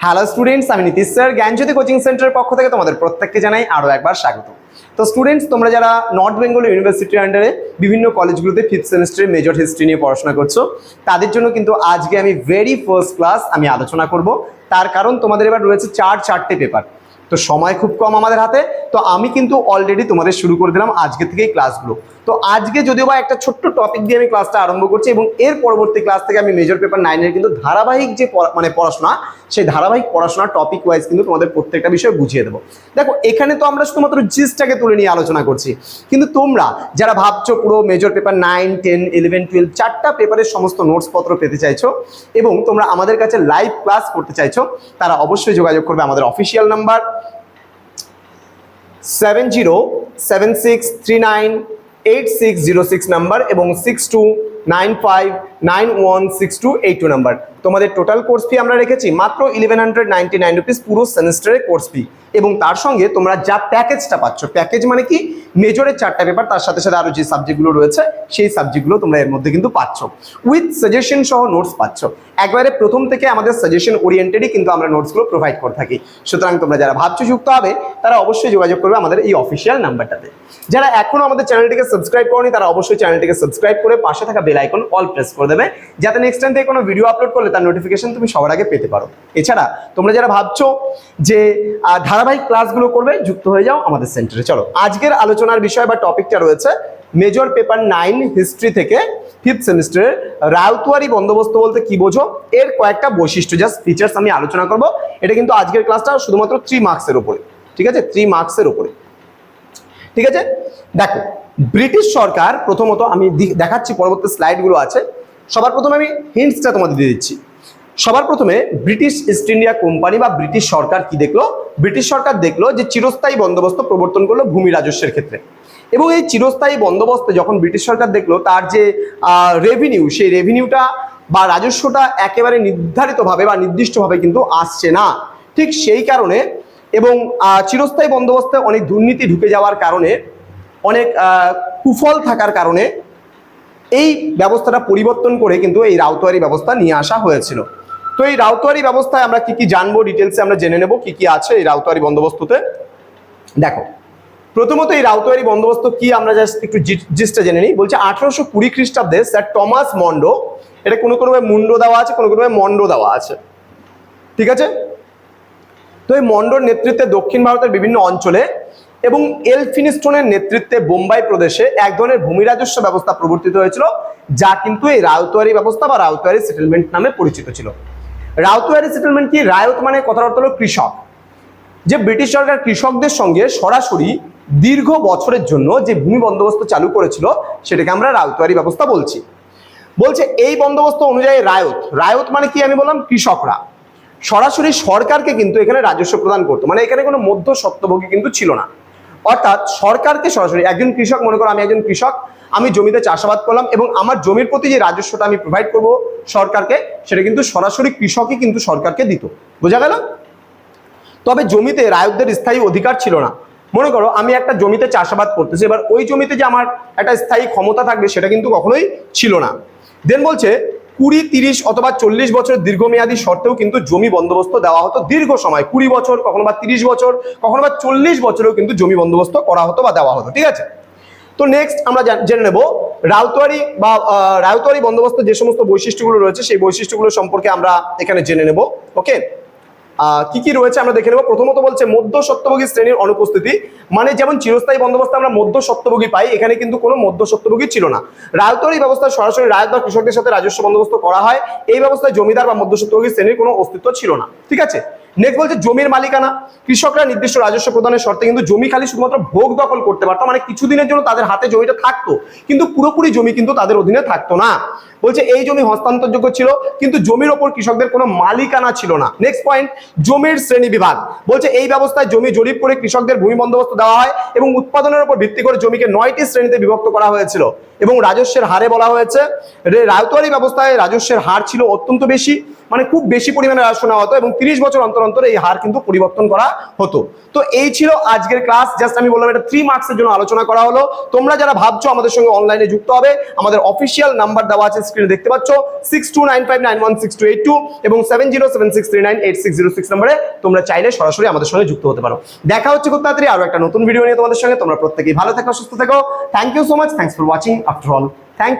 Hello students আমি Nitish sir জ্ঞানজ্যোতি coaching সেন্টারের পক্ষ থেকে তোমাদের প্রত্যেককে জানাই আরও একবার স্বাগত। তো স্টুডেন্টস তোমরা যারা নর্থ বেঙ্গল ইউনিভার্সিটির আন্ডারে বিভিন্ন কলেজগুলোতে ফিফথ সেমিস্টারে মেজর হিস্ট্রি নিয়ে পড়াশোনা করছ, তাদের জন্য কিন্তু আজকে আমি ভেরি ফার্স্ট ক্লাস আমি আলোচনা করব। তার কারণ তোমাদের এবার রয়েছে চার চারটে পেপার তো সময় খুব কম আমাদের হাতে, তো আমি কিন্তু অলরেডি তোমাদের শুরু করে দিলাম আজকে থেকেই ক্লাসগুলো তো আজকে যদিও বা একটা ছোট্ট টপিক দিয়ে আমি ক্লাসটা আরম্ভ করছি এবং এর পরবর্তী ক্লাস থেকে আমি মেজর পেপার নাইনের কিন্তু ধারাবাহিক যে মানে পড়াশোনা, সেই ধারাবাহিক পড়াশোনার টপিক ওয়াইজ কিন্তু তোমাদের প্রত্যেকটা বিষয় বুঝিয়ে দেবো। দেখো, এখানে তো আমরা শুধুমাত্র জিসটাকে তুলে নিয়ে আলোচনা করছি। কিন্তু তোমরা, যারা ভাবছ পুরো major paper nine ten eleven twelve চারটা পেপারের সমস্ত নোটসপত্র পেতে চাইছো এবং তোমরা আমাদের কাছে লাইভ ক্লাস করতে চাইছো, তারা অবশ্যই যোগাযোগ করবে আমাদের official number seven zero seven six three nine eight six zero six number এবং six two nine five nine one six two eight two number তোমাদের টোটাল কোর্স ফি আমরা রেখেছি মাত্র eleven hundred ninety nine rupees পুরো সেমিস্টারের course fee এবং তার সঙ্গে তোমরা যা প্যাকেজটা পাচ্ছ প্যাকেজ মানে কি? মেজরের চারটা পেপার তার সাথে সাথে আরও যে সাবজেক্টগুলো রয়েছে, সেই সাবজেক্টগুলো তোমরা এর মধ্যে কিন্তু পাচ্ছ। উইথ সাজেশন সহ নোটস পাচ্ছ। একবারে প্রথম থেকে আমাদের সাজেশন ওরিয়েন্টেডই কিন্তু আমরা নোটসগুলো প্রোভাইড করে থাকি। সুতরাং তোমরা যারা ভাবছ যুক্ত হবে, তারা অবশ্যই যোগাযোগ করবে আমাদের এই অফিসিয়াল নাম্বারটাতে যারা এখনও আমাদের চ্যানেলটিকে সাবস্ক্রাইব করনি, তারা অবশ্যই চ্যানেলটিকে সাবস্ক্রাইব করে পাশে থাকা বেল আইকন অল প্রেস করে দেবে। যাতে নেক্সট টাইম থেকে কোনো ভিডিও আপলোড করলে তার নোটিফিকেশন তুমি সবার আগে পেতে পারো। এছাড়া তোমরা যারা ভাবছ যে ধারাবাহিক ক্লাসগুলো করবে, যুক্ত হয়ে যাও আমাদের সেন্টারে চলো, আজকের আলোচনার বিষয় বা টপিকটা রয়েছে মেজর পেপার নাইন হিস্ট্রি থেকে ফিফথ সেমিস্টারের রাউতুয়ারি বন্দোবস্ত বলতে কি বোঝো? এর কয়েকটা বৈশিষ্ট্য জাস্ট ফিচার্স আমি আলোচনা করব। এটা কিন্তু আজকের ক্লাসটা শুধুমাত্র থ্রি মার্কসের উপরে। ঠিক আছে? থ্রি মার্কসের উপরে। ঠিক আছে? দেখো, ব্রিটিশ সরকার প্রথমত আমি দেখাচ্ছি, পরবর্তী স্লাইডগুলো আছে। সবার প্রথমে আমি হিন্টসটা তোমাদের দিয়ে দিচ্ছি। সবার প্রথমে ব্রিটিশ ইস্ট ইন্ডিয়া কোম্পানি বা ব্রিটিশ সরকার কি দেখল? ব্রিটিশ সরকার দেখল যে চিরস্থায়ী বন্দোবস্ত প্রবর্তন করল ভূমি রাজস্বের ক্ষেত্রে। এবং এই চিরস্থায়ী বন্দোবস্তে যখন ব্রিটিশ সরকার দেখল, তার যে রেভিনিউ সেই রেভিনিউটা বা রাজস্বটা একেবারে নির্ধারিতভাবে বা নির্দিষ্টভাবে কিন্তু আসছে না। ঠিক সেই কারণে এবং চিরস্থায়ী বন্দোবস্তে অনেক দুর্নীতি ঢুকে যাওয়ার কারণে, অনেক কুফল থাকার কারণে এই ব্যবস্থাটা পরিবর্তন করে কিন্তু এই রাউতোয়ারি ব্যবস্থা নিয়ে আসা হয়েছিল। তো এই রাউতোয়ারি ব্যবস্থায় আমরা কি কি জানব ডিটেলসে আমরা জেনে নেব, কি কি আছে এই রাউতোয়ারি বন্দোবস্ততে? দেখো, প্রথমত এই রাউতোয়ারি বন্দোবস্ত কি আমরা জাস্ট একটু জিস্টটা জেনে নিই। বলছে আঠারোশো কুড়ি খ্রিস্টাব্দে স্যার টমাস মন্ডো, এটা কোনো কোনো মন্ডো দেওয়া আছে, কোনো কোনো মন্ডো দেওয়া আছে। ঠিক আছে? তো এই মন্ডোর নেতৃত্বে দক্ষিণ ভারতের বিভিন্ন অঞ্চলে এবং এলফিনিস্টোনের নেতৃত্বে বোম্বাই প্রদেশে এক ধরনের ভূমি রাজস্ব ব্যবস্থা প্রবর্তিত হয়েছিল, যা কিন্তু এই রাউতোয়ারি ব্যবস্থা বা রাউতোয়ারি সেটেলমেন্ট নামে পরিচিত ছিল। রাউতোয়ারি সেটেলমেন্ট কি? রায়ত মানে কথার অর্থ হলো কৃষক। যে ব্রিটিশ সরকার কৃষকদের সঙ্গে সরাসরি দীর্ঘ বছরের জন্য যে ভূমি বন্দোবস্ত চালু করেছিল, সেটাকে আমরা রাউতোয়ারি ব্যবস্থা বলছি। বলছে, এই বন্দোবস্ত অনুযায়ী রায়ত রায়ত মানে কি আমি বললাম? কৃষকরা। সরাসরি সরকারকে কিন্তু এখানে রাজস্ব প্রদান করতো। মানে এখানে কোনো মধ্য সত্যভোগী কিন্তু ছিল না। অর্থাৎ সরকারকে সরাসরি, একজন কৃষক, মনে করো আমি একজন কৃষক, আমি জমিতে চাষাবাদ করলাম এবং আমার জমির প্রতি যে রাজস্বটা আমি প্রোভাইড করব সরকারকে, সেটা কিন্তু সরাসরি কৃষকই কিন্তু সরকারকে দিত। বোঝা গেল? তবে জমিতে রায়তদের স্থায়ী অধিকার ছিল না। মনে করো আমি একটা জমিতে চাষাবাদ করতেছি, এবার ওই জমিতে যে আমার একটা স্থায়ী ক্ষমতা থাকবে সেটা কিন্তু কখনোই ছিল না। দেন বলছে কুড়ি, তিরিশ অথবা চল্লিশ বছরের দীর্ঘমেয়াদী শর্তেও কিন্তু জমি বন্দোবস্ত দেওয়া হতো দীর্ঘ সময়। কুড়ি বছর, কখনো বা তিরিশ বছর, কখনো বা চল্লিশ বছরেও কিন্তু জমি বন্দোবস্ত করা হতো বা দেওয়া হতো, ঠিক আছে? তো নেক্সট আমরা জেনে নেব রাউতোয়ারি বা রাউতোয়ারি বন্দোবস্ত যে সমস্ত বৈশিষ্ট্যগুলো রয়েছে, সেই বৈশিষ্ট্যগুলো সম্পর্কে আমরা এখানে জেনে নেব ওকে কি কি রয়েছে আমরা দেখে নেব। প্রথমত বলছে মধ্য সত্যভোগী শ্রেণির অনুপস্থিতি। মানে যেমন চিরস্থায়ী বন্দোবস্ত আমরা মধ্য সত্যভোগী পাই, এখানে কিন্তু কোনো মধ্য সত্যভোগী ছিল না। রাজতরী ব্যবস্থা সরাসরি রাজ বা কৃষকদের সাথে রাজস্ব বন্দোবস্ত করা হয়। এই ব্যবস্থায় জমিদার বা মধ্য সত্যভোগী শ্রেণির কোনো অস্তিত্ব ছিল না। ঠিক আছে? নেক্সট বলছে জমির মালিকানা। কৃষকরা নির্দিষ্ট রাজস্ব প্রদানের শর্তে কিন্তু জমি খালি শুধুমাত্র ভোগ দখল করতে পারতো মানে কিছুদিনের জন্য তাদের হাতে জমিটা থাকতো, কিন্তু পুরোপুরি জমি কিন্তু তাদের অধীনে থাকতো না। বলছে এই জমি হস্তান্তরযোগ্য ছিল, কিন্তু জমির ওপর কৃষকদের কোনো মালিকানা ছিল না। নেক্সট পয়েন্ট জমির শ্রেণি বিভাগ। বলছে এই ব্যবস্থায় জমি জরিপ করে কৃষকদের ভূমি বন্দোবস্ত দেওয়া হয় এবং উৎপাদনের উপর ভিত্তি করে জমিকে নয়টি শ্রেণীতে বিভক্ত করা হয়েছিল এবং রাজস্বের হারে বলা হয়েছে। রায়তোয়ারি ব্যবস্থায় রাজস্বের হার ছিল অত্যন্ত বেশি। মানে খুব বেশি পরিমাণে রাজস্ব নেওয়া হতো এবং তিরিশ বছর অন্তর অন্তর এই হার কিন্তু পরিবর্তন করা হতো। তো এই ছিল আজকের ক্লাস জাস্ট আমি বললাম এটা থ্রি মার্কসের জন্য আলোচনা করা হলো। তোমরা যারা ভাবছ আমাদের সঙ্গে অনলাইনে যুক্ত হবে, আমাদের অফিসিয়াল নাম্বার দেওয়া আছে স্ক্রিনে দেখতে পাচ্ছ six two nine five nine one six two eight two এবং seven zero seven six three nine eight six zero six নাম্বারে তোমরা চাইলে সরাসরি আমাদের সঙ্গে যুক্ত হতে পারো। দেখা হচ্ছে খুব তাড়াতাড়ি আরও একটা নতুন ভিডিও নিয়ে তোমাদের সঙ্গে। তোমরা প্রত্যেকেই ভালো থেকো, সুস্থ থাকো। Thank you so much thanks for watching after all